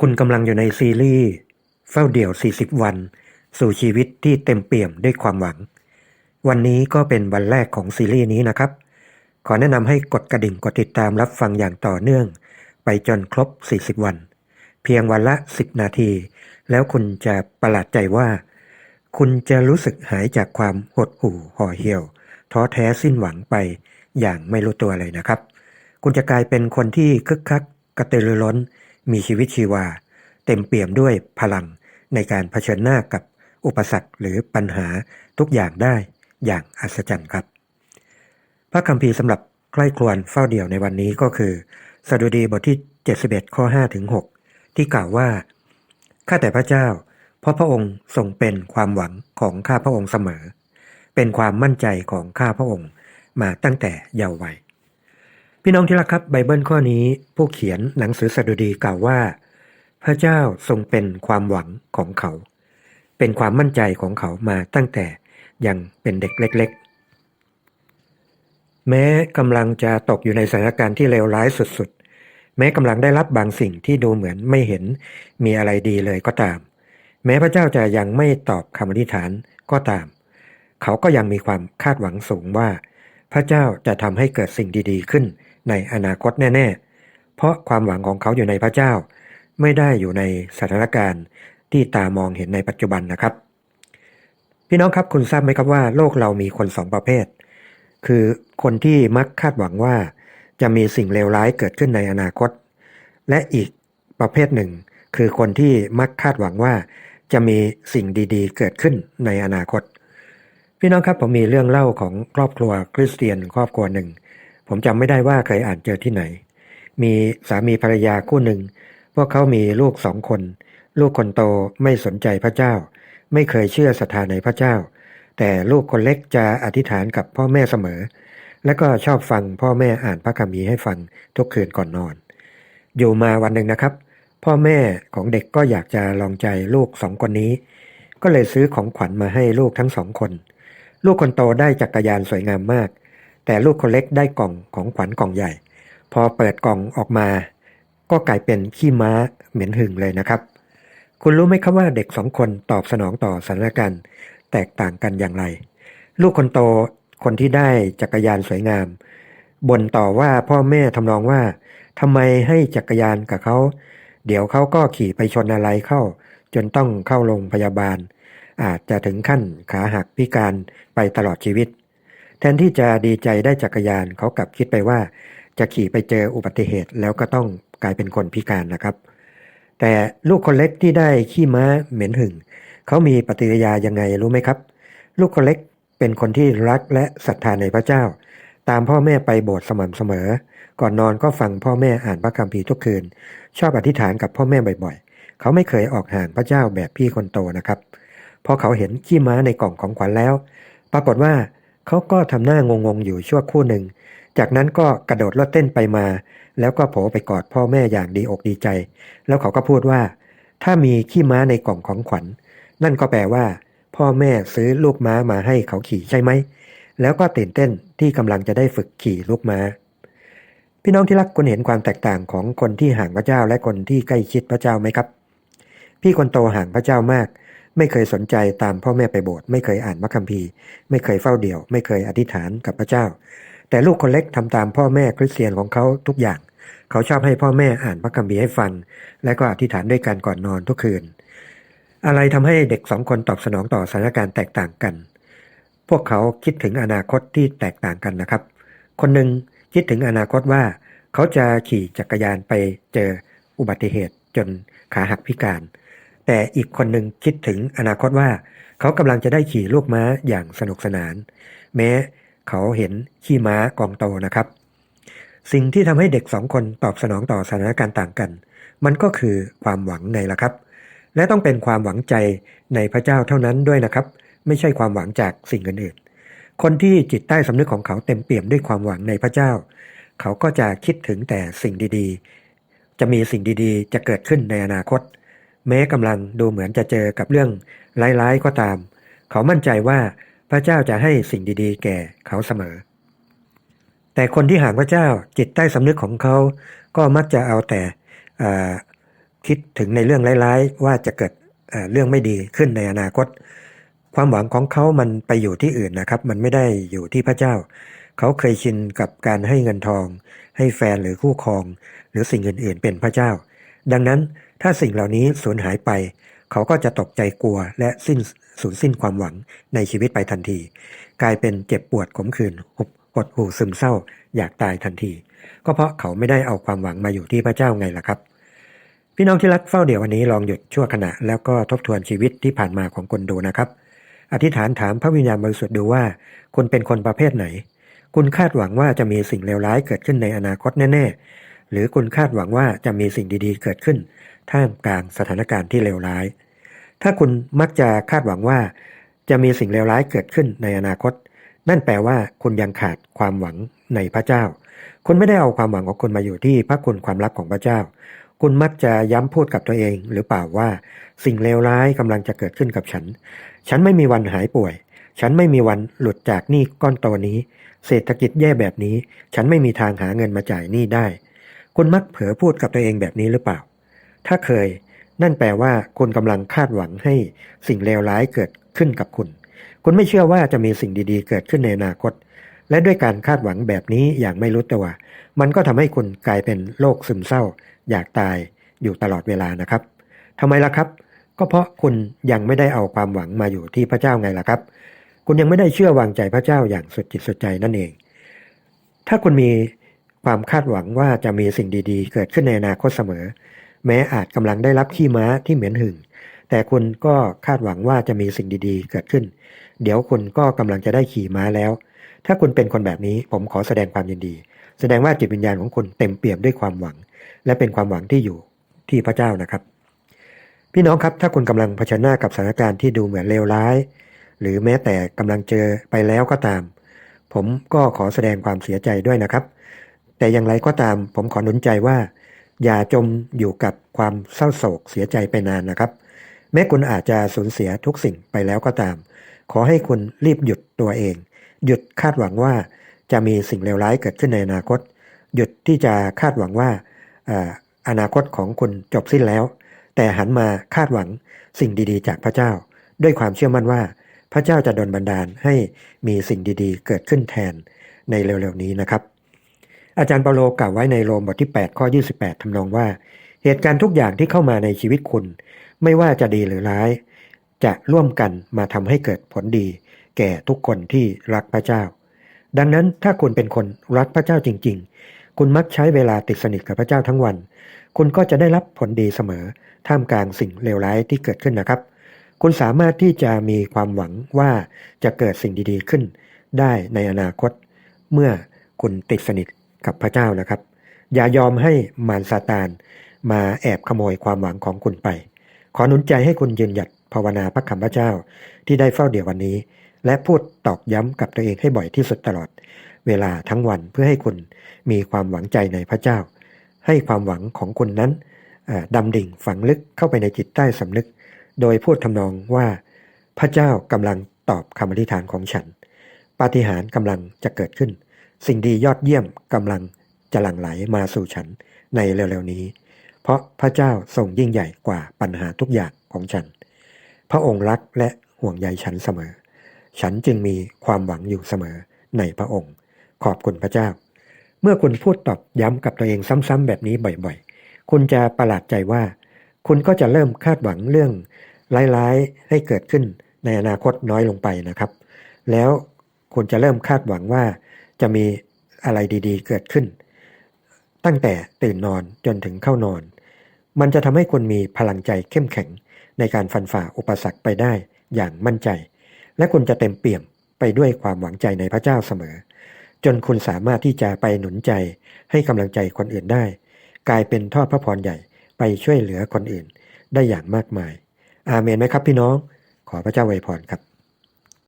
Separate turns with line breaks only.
คุณกำลังอยู่ในซีรีส์เฝ้าเดี่ยว 40 วัน สู่ชีวิตที่เต็มเปี่ยมด้วยความหวัง วันนี้ก็เป็นวันแรกของซีรีส์นี้นะครับ ขอแนะนำให้กดกระดิ่งกดติดตามรับฟังอย่างต่อเนื่อง ไปจนครบ 40 วัน เพียงวันละ 10 นาที แล้วคุณจะประหลาดใจว่า คุณจะรู้สึกหายจากความหดหู่ห่อเหี่ยว ท้อแท้สิ้นหวังไปอย่างไม่รู้ตัวเลยนะครับ คุณจะกลายเป็นคนที่คึกคักกระตือรือร้น มีชีวิตชีวา เต็มเปี่ยมด้วยพลังในการเผชิญหน้ากับอุปสรรคหรือปัญหาทุกอย่างได้อย่างอัศจรรย์ครับ พระคัมภีร์สำหรับใกล้ครวนเฝ้าเดี่ยวในวันนี้ก็คือสดุดีบทที่ 71 ข้อ5ถึง6ที่กล่าวว่า ข้าแต่พระเจ้า เพราะพระองค์ทรงเป็นความหวังของข้าพระองค์เสมอ เป็นความมั่นใจของข้าพระองค์มาตั้งแต่เยาว์วัย พี่น้องที่รักครับไบเบิลข้อนี้ผู้เขียนหนังสือสดุดีกล่าวว่า พระเจ้าทรงเป็นความหวังของเขา เป็นความมั่นใจของเขามาตั้งแต่ยังเป็นเด็กเล็ก ๆ แม้กำลังจะตกอยู่ในสถานการณ์ที่เลวร้ายสุดๆ แม้กำลังได้รับบางสิ่งที่ดูเหมือนไม่เห็นมีอะไรดีเลยก็ตาม แม้พระเจ้าจะยังไม่ตอบคำอธิษฐานก็ตาม เขาก็ยังมีความคาดหวังสูงว่า พระเจ้าจะทำให้เกิดสิ่งดีๆขึ้น ในอนาคตแน่ๆ เพราะความหวังของเขาอยู่ในพระเจ้า ไม่ได้อยู่ในสถานการณ์ที่ตามองเห็นในปัจจุบันนะครับ พี่น้องครับคุณทราบไหมครับว่าโลกเรามีคนสองประเภท คือคนที่มักคาดหวังว่าจะมีสิ่งเลวร้ายเกิดขึ้นในอนาคต และอีกประเภทหนึ่ง คือคนที่มักคาดหวังว่าจะมีสิ่งดีๆ เกิดขึ้นในอนาคต พี่น้องครับผมมีเรื่องเล่าของครอบครัวคริสเตียนครอบครัวหนึ่ง ผมจำไม่ได้ว่าเคยอ่านเจอที่ไหน มีสามีภรรยาคู่หนึ่ง พวกเขามีลูกสองคน ลูกคนโตไม่สนใจพระเจ้า ไม่เคยเชื่อศรัทธาในพระเจ้า แต่ลูกคนเล็กจะอธิษฐานกับพ่อแม่เสมอ และก็ชอบฟังพ่อแม่อ่านพระคัมภีร์ให้ฟังทุกคืนก่อนนอน อยู่มาวันหนึ่งนะครับ พ่อแม่ของเด็กก็อยากจะลองใจลูกสองคนนี้ ก็เลยซื้อของขวัญมาให้ลูกทั้งสองคน ลูกคนโตได้จักรยานสวยงามมาก แต่ลูกคนเล็กได้กล่องของขวัญกล่องใหญ่ พอเปิดกล่องออกมา ก็กลายเป็นขี้ม้าเหม็นหึงเลยนะครับ คุณรู้ไหมครับว่าเด็กสองคนตอบสนองต่อสถานการณ์แตกต่างกันอย่างไร ลูกคนโตคนที่ได้จักรยานสวยงามบ่นต่อว่าพ่อแม่ทำนองว่าทำไมให้จักรยานกับเขา เดี๋ยวเขาก็ขี่ไปชนอะไรเข้า จนต้องเข้าโรงพยาบาล อาจจะถึงขั้นขาหักพิการไปตลอดชีวิต ทนที่จะดีใจได้จักรยานเขากลับคิดไปว่า จะขี่ไปเจออุบัติเหตุแล้วก็ต้องกลายเป็นคนพิการนะครับ แต่ลูกคนเล็กที่ได้ขี้ม้าเหม็นหึงเขามีปฏิกิริยายังไงรู้ไหมครับ ลูกคนเล็กเป็นคนที่รักและศรัทธาในพระเจ้า ตามพ่อแม่ไปโบสถ์สม่ำเสมอ ก่อนนอนก็ฟังพ่อแม่อ่านพระคัมภีร์ทุกคืน ชอบอธิษฐานกับพ่อแม่บ่อยๆ เขาไม่เคยออกห่างพระเจ้าแบบพี่คนโตนะครับพอเขาเห็นขี้ม้าในกล่องของขวัญแล้ว ปรากฏว่า เขาก็ทำหน้างงๆอยู่ชั่วครู่หนึ่ง จากนั้นก็กระโดดลดเต้นไปมา แล้วก็โผไปกอดพ่อแม่อย่างดีอกดีใจ แล้วเขาก็พูดว่า ถ้ามีขี้ม้าในกล่องของขวัญ นั่นก็แปลว่า พ่อแม่ซื้อลูกม้ามาให้เขาขี่ใช่ไหม แล้วก็ตื่นเต้นที่กำลังจะได้ฝึกขี่ลูกม้า พี่น้องที่รักคุณเห็นความแตกต่างของคนที่ห่างพระเจ้าและคนที่ใกล้ชิดพระเจ้าไหมครับ พี่คนโตห่างพระเจ้ามาก ไม่เคยสนใจตามพ่อแม่ไปโบสถ์ไม่เคยอ่านพระคัมภีร์ ไม่เคยเฝ้าเดี่ยว ไม่เคยอธิษฐานกับพระเจ้า แต่ลูกคนเล็กทำตามพ่อแม่คริสเตียนของเขาทุกอย่าง เขาชอบให้พ่อแม่อ่านพระคัมภีร์ให้ฟัง และก็อธิษฐานด้วยกันก่อนนอนทุกคืน อะไรทำให้เด็กสองคนตอบสนองต่อสถานการณ์แตกต่างกัน พวกเขาคิดถึงอนาคตที่แตกต่างกันนะครับ คนหนึ่งคิดถึงอนาคตว่า เขาจะขี่จักรยานไปเจออุบัติเหตุจนขาหักพิการ แต่อีกคนหนึ่งคิดถึงอนาคตว่า เขากำลังจะได้ขี่ลูกม้าอย่างสนุกสนาน แม้เขาเห็นขี่ม้ากองโตนะครับ สิ่งที่ทำให้เด็กสองคนตอบสนองต่อสถานการณ์ต่างกัน มันก็คือความหวังในละครับ และต้องเป็นความหวังใจในพระเจ้าเท่านั้นด้วยนะครับ ไม่ใช่ความหวังจากสิ่งอื่นๆคนที่จิตใต้สำนึกของเขาเต็มเปี่ยมด้วยความหวังในพระเจ้า เขาก็จะคิดถึงแต่สิ่งดีๆ จะมีสิ่งดีๆ จะเกิดขึ้นในอนาคต แม้กำลังดูเหมือนจะเจอกับเรื่องร้ายๆก็ตาม เขามั่นใจว่าพระเจ้าจะให้สิ่งดีๆ แก่เขาเสมอ แต่คนที่ห่างพระเจ้าจิตใต้สำนึกของเขา ก็มักจะเอาแต่คิดถึงในเรื่องร้ายๆ ว่าจะเกิดเเรื่องไม่ดีขึ้นในอนาคต ความหวังของเขามันไปอยู่ที่อื่นนะครับ มันไม่ได้อยู่ที่พระเจ้า เขาเคยชินกับการให้เงินทอง ให้แฟนหรือคู่ครอง หรือสิ่งอื่นๆ เป็นพระเจ้า ดังนั้น ถ้าสิ่งเหล่านี้สูญหายไป เขาก็จะตกใจกลัวและสิ้นสูญสิ้นความหวังในชีวิตไปทันที กลายเป็นเจ็บปวดขมขื่นหดหดหู่ซึมเศร้า อยากตายทันที ก็เพราะเขาไม่ได้เอาความหวังมาอยู่ที่พระเจ้าไงล่ะครับ พี่น้องที่รักเฝ้าเดี๋ยววันนี้ลองหยุดชั่วขณะ แล้วก็ทบทวนชีวิตที่ผ่านมาของคุณดูนะครับ อธิษฐานถามพระวิญญาณบริสุทธิ์ดูว่า คุณเป็นคนประเภทไหน คุณคาดหวังว่าจะมีสิ่งเลวร้ายเกิดขึ้นในอนาคตแน่ ๆ หรือคุณคาดหวังว่าจะมีสิ่งดีๆ เกิดขึ้น ท่ามกลางสถานการณ์ที่เลวร้าย ถ้าคุณมักจะคาดหวังว่า จะมีสิ่งเลวร้ายเกิดขึ้นในอนาคต นั่นแปลว่าคุณยังขาดความหวังในพระเจ้า คุณไม่ได้เอาความหวังของคุณมาอยู่ที่พระคุณความรักของพระเจ้า คุณมักจะย้ำพูดกับตัวเอง หรือเปล่าว่า สิ่งเลวร้ายกำลังจะเกิดขึ้นกับฉัน ฉันไม่มีวันหายป่วย ฉันไม่มีวันหลุดจากหนี้ก้อนโตนี้ เศรษฐกิจแย่แบบนี้ ฉันไม่มีทางหาเงินมาจ่ายหนี้ได้ คุณมักเผลอพูดกับตัวเองแบบนี้หรือเปล่า ถ้าเคย นั่นแปลว่าคุณกำลังคาดหวังให้สิ่งเลวร้ายเกิดขึ้นกับคุณ คุณไม่เชื่อว่าจะมีสิ่งดีๆ เกิดขึ้นในอนาคต และด้วยการคาดหวังแบบนี้อย่างไม่รู้ตัว มันก็ทำให้คุณกลายเป็นโรคซึมเศร้า อยากตายอยู่ตลอดเวลานะครับทำไมล่ะครับ ก็เพราะคุณยังไม่ได้เอาความหวังมาอยู่ที่พระเจ้าไงล่ะครับ คุณยังไม่ได้เชื่อวางใจพระเจ้าอย่างสุดจิตสุดใจนั่นเอง ถ้าคุณมี ความคาดหวังว่าจะมีสิ่งดีๆ เกิดขึ้นในอนาคตเสมอ แม้อาจกำลังได้รับขี้ม้าที่เหม็นหึ่ง แต่คุณก็คาดหวังว่าจะมีสิ่งดีๆ เกิดขึ้น เดี๋ยวคุณก็กำลังจะได้ขี่ม้าแล้ว ถ้าคุณเป็นคนแบบนี้ผมขอแสดงความยินดี แสดงว่าจิตวิญญาณของคุณเต็มเปี่ยมด้วยความหวัง และเป็นความหวังที่อยู่ที่พระเจ้านะครับ พี่น้องครับถ้าคุณกำลังเผชิญหน้ากับสถานการณ์ที่ดูเหมือนเลวร้าย หรือแม้แต่กำลังเจอไปแล้วก็ตาม ผมก็ขอแสดงความเสียใจด้วยนะครับ แต่อย่างไรก็ตามผมขอหนุนใจว่า อย่าจมอยู่กับความเศร้าโศกเสียใจไปนานนะครับ แม้คุณอาจจะสูญเสียทุกสิ่งไปแล้วก็ตาม ขอให้คุณรีบหยุดตัวเอง หยุดคาดหวังว่าจะมีสิ่งเลวร้ายเกิดขึ้นในอนาคต หยุดที่จะคาดหวังว่าอนาคตของคุณจบสิ้นแล้ว แต่หันมาคาดหวังสิ่งดีๆ จากพระเจ้า ด้วยความเชื่อมั่นว่า พระเจ้าจะดลบันดาลให้มีสิ่งดีๆ เกิดขึ้นแทนในเร็วๆนี้นะครับ อาจารย์เปาโลกล่าวไว้ในโรมบทที่ 8 ข้อ 28ทำนองว่า เหตุการณ์ทุกอย่างที่เข้ามาในชีวิตคุณ ไม่ว่าจะดีหรือร้าย จะร่วมกันมาทำให้เกิดผลดี แก่ทุกคนที่รักพระเจ้า ดังนั้นถ้าคุณเป็นคนรักพระเจ้าจริง ๆ คุณมักใช้เวลาติดสนิทกับพระเจ้าทั้งวัน คุณก็จะได้รับผลดีเสมอ ท่ามกลางสิ่งเลวร้ายที่เกิดขึ้นนะครับ คุณสามารถที่จะมีความหวังว่าจะเกิดสิ่งดีๆขึ้น ได้ในอนาคต เมื่อคุณติดสนิท กับพระเจ้านะครับ อย่ายอมให้มารซาตานมาแอบขโมยความหวังของคุณไป ขอหนุนใจให้คุณยืนหยัดภาวนาพระคำพระเจ้า ที่ได้เฝ้าเดี่ยววันนี้ และพูดตอกย้ำกับตัวเองให้บ่อยที่สุดตลอด เวลาทั้งวันเพื่อให้คุณมีความหวังใจในพระเจ้า ให้ความหวังของคุณนั้นดำดิ่งฝังลึกเข้าไปในจิตใต้สำนึก โดยพูดทำนองว่าพระเจ้ากำลังตอบคำอธิษฐานของฉัน ปาฏิหาริย์กำลังจะเกิดขึ้น สิ่งดียอดเยี่ยมกำลังจะหลั่งไหลมาสู่ฉันในเร็วๆนี้ เพราะพระเจ้าทรงยิ่งใหญ่กว่าปัญหาทุกอย่างของฉัน พระองค์รักและห่วงใยฉันเสมอ ฉันจึงมีความหวังอยู่เสมอในพระองค์ ขอบคุณพระเจ้า เมื่อคุณพูดตอบย้ำกับตัวเองซ้ำๆแบบนี้บ่อยๆ คุณจะประหลาดใจว่า คุณก็จะเริ่มคาดหวังเรื่องร้ายๆให้เกิดขึ้นในอนาคตน้อยลงไปนะครับ แล้วคุณจะเริ่มคาดหวังว่า จะมีอะไรดีๆ เกิดขึ้น ตั้งแต่ตื่นนอนจนถึงเข้านอน มันจะทำให้คุณมีพลังใจเข้มแข็ง ในการฟันฝ่าอุปสรรคไปได้อย่างมั่นใจ และคุณจะเต็มเปี่ยมไปด้วยความหวังใจในพระเจ้าเสมอ จนคุณสามารถที่จะไปหนุนใจให้กำลังใจคนอื่นได้ กลายเป็นทอดพระพรใหญ่ไปช่วยเหลือคนอื่นได้อย่างมากมาย อาเมนไหมครับพี่น้อง ขอพระเจ้าอวยพรครับ